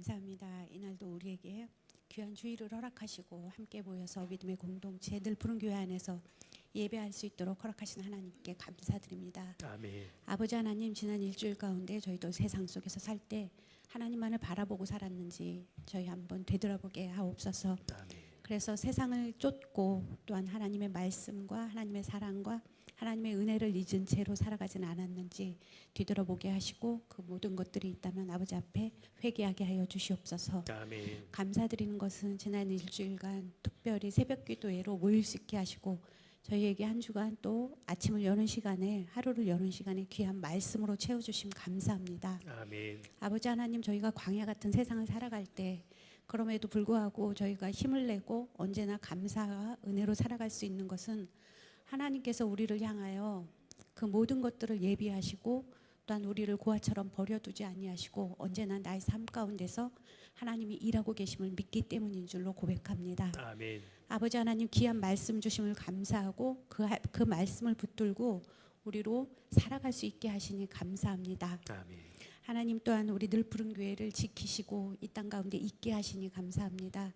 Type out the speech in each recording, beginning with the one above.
감사합니다. 이날도 우리에게 귀한 주의를 허락하시고 함께 모여서 믿음의 공동체 늘 푸른 교회 안에서 예배할 수 있도록 허락하신 하나님께 감사드립니다. 아멘. 아버지 하나님 지난 일주일 가운데 저희도 세상 속에서 살 때 하나님만을 바라보고 살았는지 저희 한번 되돌아보게 하옵소서. 아멘. 그래서 세상을 쫓고 또한 하나님의 말씀과 하나님의 사랑과 하나님의 은혜를 잊은 채로 살아가진 않았는지 뒤돌아보게 하시고 그 모든 것들이 있다면 아버지 앞에 회개하게 하여 주시옵소서. 아멘. 감사드리는 것은 지난 일주일간 특별히 새벽 기도회로 모일 수 있게 하시고 저희에게 한 주간 또 아침을 여는 시간에 하루를 여는 시간에 귀한 말씀으로 채워 주심 감사합니다. 아멘. 아버지 하나님 저희가 광야 같은 세상을 살아갈 때 그럼에도 불구하고 저희가 힘을 내고 언제나 감사와 은혜로 살아갈 수 있는 것은 하나님께서 우리를 향하여 그 모든 것들을 예비하시고 또한 우리를 고아처럼 버려두지 아니하시고 언제나 나의 삶 가운데서 하나님이 일하고 계심을 믿기 때문인 줄로 고백합니다. 아멘. 아버지 하나님 귀한 말씀 주심을 감사하고 그, 하- 그 말씀을 붙들고 우리로 살아갈 수 있게 하시니 감사합니다. 아멘. 하나님 또한 우리 늘 푸른 교회를 지키시고 이 땅 가운데 있게 하시니 감사합니다.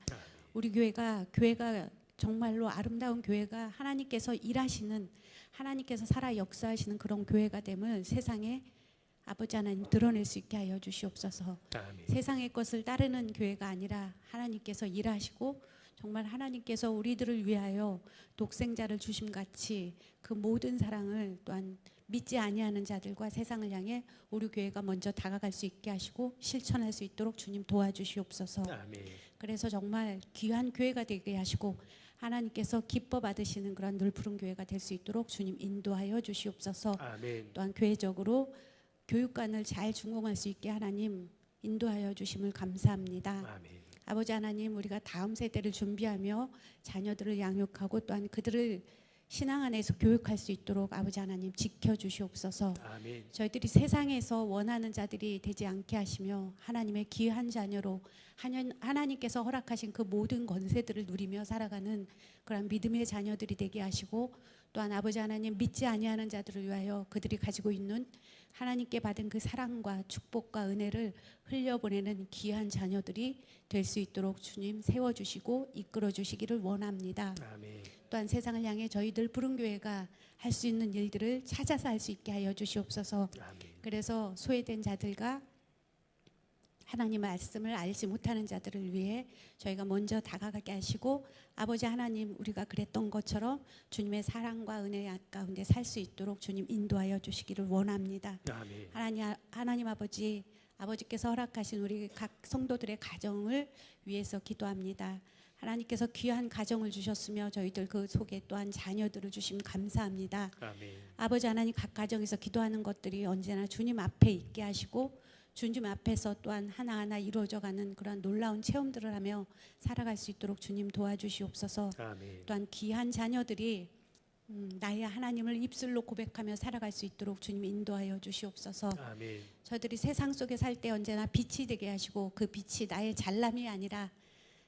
우리 교회가 교회가 정말로 아름다운 교회가 하나님께서 일하시는 하나님께서 살아 역사하시는 그런 교회가 됨을 세상에 아버지 하나님 드러낼 수 있게 하여 주시옵소서. 아멘. 세상의 것을 따르는 교회가 아니라 하나님께서 일하시고 정말 하나님께서 우리들을 위하여 독생자를 주심 같이 그 모든 사랑을 또한 믿지 아니하는 자들과 세상을 향해 우리 교회가 먼저 다가갈 수 있게 하시고 실천할 수 있도록 주님 도와주시옵소서. 아멘. 그래서 정말 귀한 교회가 되게 하시고 하나님께서 기뻐 받으시는 그런 늘 푸른 교회가 될 수 있도록 주님 인도하여 주시옵소서. 아멘. 또한 교회적으로 교육관을 잘 준공할 수 있게 하나님 인도하여 주심을 감사합니다. 아멘. 아버지 하나님 우리가 다음 세대를 준비하며 자녀들을 양육하고 또한 그들을 신앙 안에서 교육할 수 있도록 아버지 하나님 지켜 주시옵소서. 아멘. 저희들이 세상에서 원하는 자들이 되지 않게 하시며 하나님의 귀한 자녀로 하나- 하나님께서 허락하신 그 모든 권세들을 누리며 살아가는 그런 믿음의 자녀들이 되게 하시고 또한 아버지 하나님 믿지 아니하는 자들을 위하여 그들이 가지고 있는 하나님께 받은 그 사랑과 축복과 은혜를 흘려보내는 귀한 자녀들이 될 수 있도록 주님 세워주시고 이끌어 주시기를 원합니다. 아멘. 또한 세상을 향해 저희들 푸른 교회가 할 수 있는 일들을 찾아서 할 수 있게 하여 주시옵소서. 아멘. 그래서 소외된 자들과 하나님 말씀을 알지 못하는 자들을 위해 저희가 먼저 다가가게 하시고 아버지 하나님 우리가 그랬던 것처럼 주님의 사랑과 은혜 가운데 살 수 있도록 주님 인도하여 주시기를 원합니다. 아멘. 하나님 하나님 아버지 아버지께서 허락하신 우리 각 성도들의 가정을 위해서 기도합니다. 하나님께서 귀한 가정을 주셨으며 저희들 그 속에 또한 자녀들을 주심 감사합니다. 아멘. 아버지 하나님 각 가정에서 기도하는 것들이 언제나 주님 앞에 있게 하시고 주님 앞에서 또한 하나하나 이루어져가는 그런 놀라운 체험들을 하며 살아갈 수 있도록 주님 도와주시옵소서. 아멘. 또한 귀한 자녀들이 음, 나의 하나님을 입술로 고백하며 살아갈 수 있도록 주님 인도하여 주시옵소서. 아멘. 저들이 세상 속에 살 때 언제나 빛이 되게 하시고 그 빛이 나의 잘남이 아니라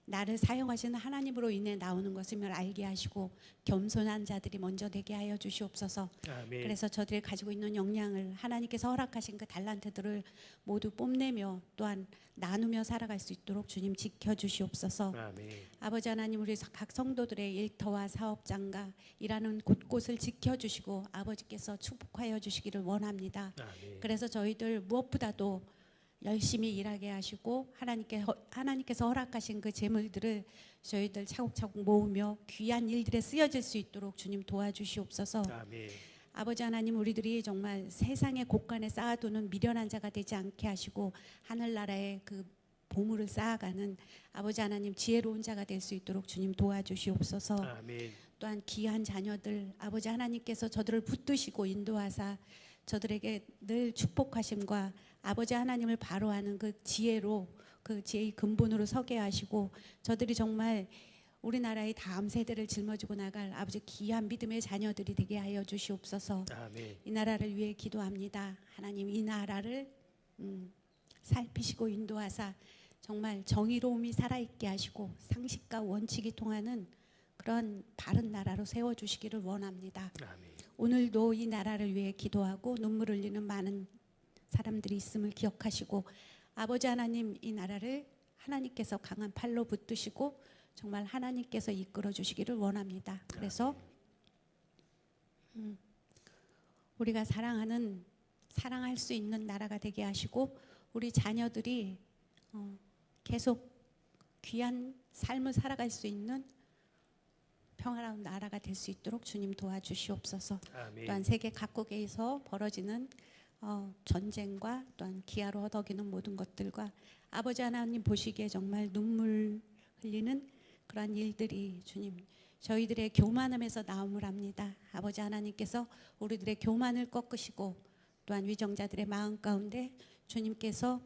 나를 사용하시는 하나님으로 인해 나오는 것임을 알게 하시고 겸손한 자들이 먼저 되게 하여 주시옵소서. 아멘. 그래서 저들이 가지고 있는 역량을 하나님께서 허락하신 그 달란트들을 모두 뽐내며 또한 나누며 살아갈 수 있도록 주님 지켜 주시옵소서. 아버지 하나님 우리 각 성도들의 일터와 사업장과 일하는 곳곳을 지켜 주시고 아버지께서 축복하여 주시기를 원합니다. 아멘. 그래서 저희들 무엇보다도 열심히 일하게 하시고 하나님께 허- 하나님께서 허락하신 그 재물들을 저희들 차곡차곡 모으며 귀한 일들에 쓰여질 수 있도록 주님 도와주시옵소서. 아멘. 아버지 하나님 우리들이 정말 세상의 곳간에 쌓아두는 미련한 자가 되지 않게 하시고 하늘나라의 그 보물을 쌓아가는 아버지 하나님 지혜로운 자가 될 수 있도록 주님 도와주시옵소서. 아멘. 또한 귀한 자녀들 아버지 하나님께서 저들을 붙드시고 인도하사 저들에게 늘 축복하심과 아버지 하나님을 바로하는 그 지혜로 그 지혜의 근본으로 서게 하시고 저들이 정말 우리나라의 다음 세대를 짊어지고 나갈 아버지 귀한 믿음의 자녀들이 되게 하여 주시옵소서. 아멘. 이 나라를 위해 기도합니다. 하나님 이 나라를 음, 살피시고 인도하사 정말 정의로움이 살아있게 하시고 상식과 원칙이 통하는 그런 바른 나라로 세워 주시기를 원합니다. 아멘. 오늘도 이 나라를 위해 기도하고 눈물 흘리는 많은 사람들이 있음을 기억하시고 아버지 하나님 이 나라를 하나님께서 강한 팔로 붙드시고 정말 하나님께서 이끌어 주시기를 원합니다. 그래서 음, 우리가 사랑하는 사랑할 수 있는 나라가 되게 하시고 우리 자녀들이 어, 계속 귀한 삶을 살아갈 수 있는 평화로운 나라가 될 수 있도록 주님 도와주시옵소서. 아멘. 또한 세계 각국에서 벌어지는 어, 전쟁과 또한 기아로 허덕이는 모든 것들과 아버지 하나님 보시기에 정말 눈물 흘리는 그러한 일들이 주님 저희들의 교만함에서 나옴을 합니다. 아버지 하나님께서 우리들의 교만을 꺾으시고 또한 위정자들의 마음 가운데 주님께서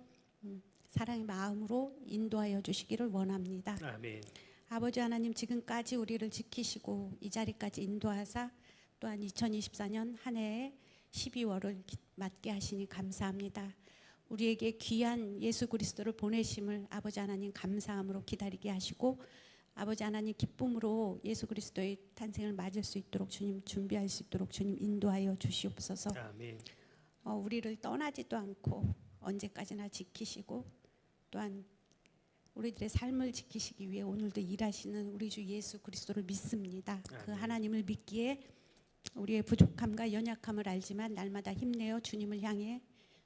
음, 사랑의 마음으로 인도하여 주시기를 원합니다. 아멘. 아버지 하나님 지금까지 우리를 지키시고 이 자리까지 인도하사 또한 2024년 한 해에 12월을 맞게 하시니 감사합니다. 우리에게 귀한 예수 그리스도를 보내심을 아버지 하나님 감사함으로 기다리게 하시고 아버지 하나님 기쁨으로 예수 그리스도의 탄생을 맞을 수 있도록 주님 준비할 수 있도록 주님 인도하여 주시옵소서. 아멘. 어, 우리를 떠나지도 않고 언제까지나 지키시고 또한 우리들의 삶을 지키시기 위해 오늘도 일하시는 우리 주 예수 그리스도를 믿습니다. 그 아멘. 하나님을 믿기에 우리의 부족함과 연약함을 알지만 날마다 힘내어 주님을 향해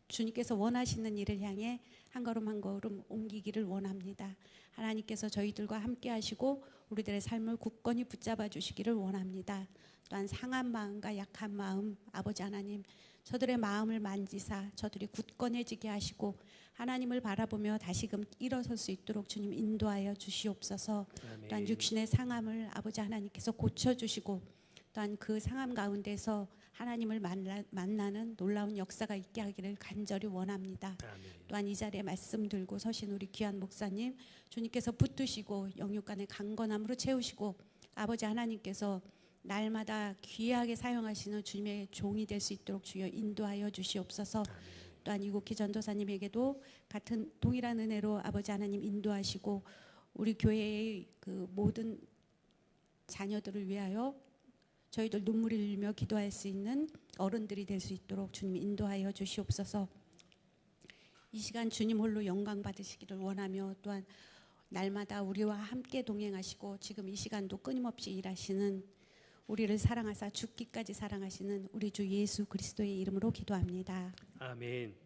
주님께서 원하시는 일을 향해 한 걸음 한 걸음 옮기기를 원합니다. 하나님께서 저희들과 함께 하시고 우리들의 삶을 굳건히 붙잡아 주시기를 원합니다. 또한 상한 마음과 약한 마음 아버지 하나님 저들의 마음을 만지사 저들이 굳건해지게 하시고 하나님을 바라보며 다시금 일어설 수 있도록 주님 인도하여 주시옵소서. 아멘. 또한 육신의 상함을 아버지 하나님께서 고쳐 주시고 또한 그 상함 가운데서 하나님을 만나, 만나는 놀라운 역사가 있게 하기를 간절히 원합니다. 아멘. 또한 이 자리에 말씀 들고 서신 우리 귀한 목사님 주님께서 붙드시고 영육간의 강건함으로 채우시고 아버지 하나님께서 날마다 귀하게 사용하시는 주님의 종이 될 수 있도록 주여 인도하여 주시옵소서. 또한 이국희 전도사님에게도 같은 동일한 은혜로 아버지 하나님 인도하시고 우리 교회의 그 모든 자녀들을 위하여 저희들 눈물을 흘리며 기도할 수 있는 어른들이 될 수 있도록 주님 인도하여 주시옵소서. 이 시간 주님 홀로 영광 받으시기를 원하며 또한 날마다 우리와 함께 동행하시고 지금 이 시간도 끊임없이 일하시는 우리를 사랑하사 죽기까지 사랑하시는 우리 주 예수 그리스도의 이름으로 기도합니다. 아멘.